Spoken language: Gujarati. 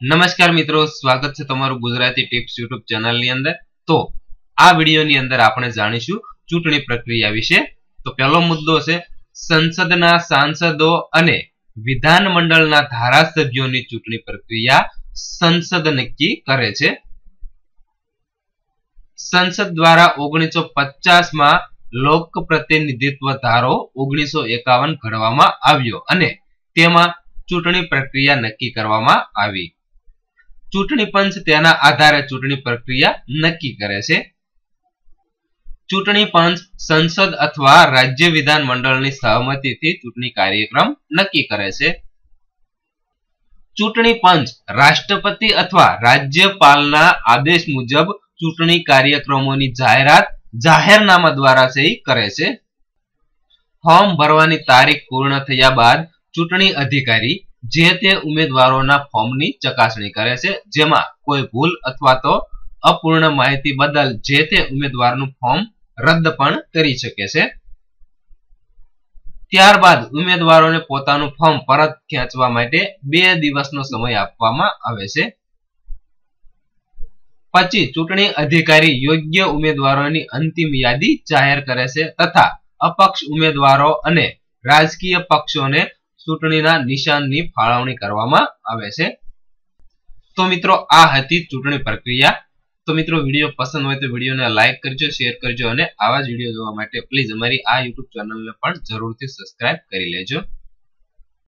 નમસ્કાર મિત્રો, સ્વાગત છે તમારું ગુજરાતી ટિપ્સ યુટ્યુબ ચેનલની અંદર. તો, આ વિડીયોની અંદર આપણે જાણીશું ચૂંટણી પ્રક્રિયા વિશે. તો પહેલો મુદ્દો છે, સંસદના સાંસદો અને વિધાનમંડળના ધારાસભ્યોની ચૂંટણી પ્રક્રિયા સંસદ નક્કી કરે છે. સંસદ દ્વારા ઓગણીસો પચાસમાં લોક પ્રતિનિધિત્વ ધારો ઓગણીસો એકાવન ઘડવામાં આવ્યો અને તેમાં ચૂંટણી પ્રક્રિયા નક્કી કરવામાં આવી. ચૂંટણી પંચ તેના આધારે ચૂંટણી પ્રક્રિયા નક્કી કરે છે. ચૂંટણી પંચ સંસદ અથવા રાજ્ય વિધાન મંડળની સહમતિથી ચૂંટણી કાર્યક્રમ નક્કી કરે છે. ચૂંટણી પંચ રાષ્ટ્રપતિ અથવા રાજ્યપાલના આદેશ મુજબ ચૂંટણી કાર્યક્રમોની જાહેરાત જાહેરનામા દ્વારા કરે છે. ફોર્મ ભરવાની તારીખ પૂર્ણ થયા બાદ ચૂંટણી અધિકારી જે તે ઉમેદવારોના ફોર્મની ચકાસણી કરે છે. જેમાં કોઈ ભૂલ અથવા તો અપૂર્ણ માહિતી બદલ જે તે ઉમેદવારનું ફોર્મ રદ પણ કરી શકે છે. ત્યારબાદ ઉમેદવારોને પોતાનું ફોર્મ પરત ખેંચવા માટે બે દિવસનો સમય આપવામાં આવે છે. પછી ચૂંટણી અધિકારી યોગ્ય ઉમેદવારોની અંતિમ યાદી જાહેર કરે છે તથા અપક્ષ ઉમેદવારો અને રાજકીય પક્ષોને ચૂંટણીના નિશાનની ફાળવણી કરવામાં આવે છે. તો મિત્રો, આ હતી ચૂંટણી પ્રક્રિયા. તો મિત્રો, વીડિયો પસંદ હોય તો વિડીયોને લાઇક કરજો, શેર કરજો અને આવા જ વીડિયો જોવા માટે પ્લીઝ અમારી આ યુટ્યુબ ચેનલને પણ જરૂરથી સબસ્ક્રાઇબ કરી લેજો.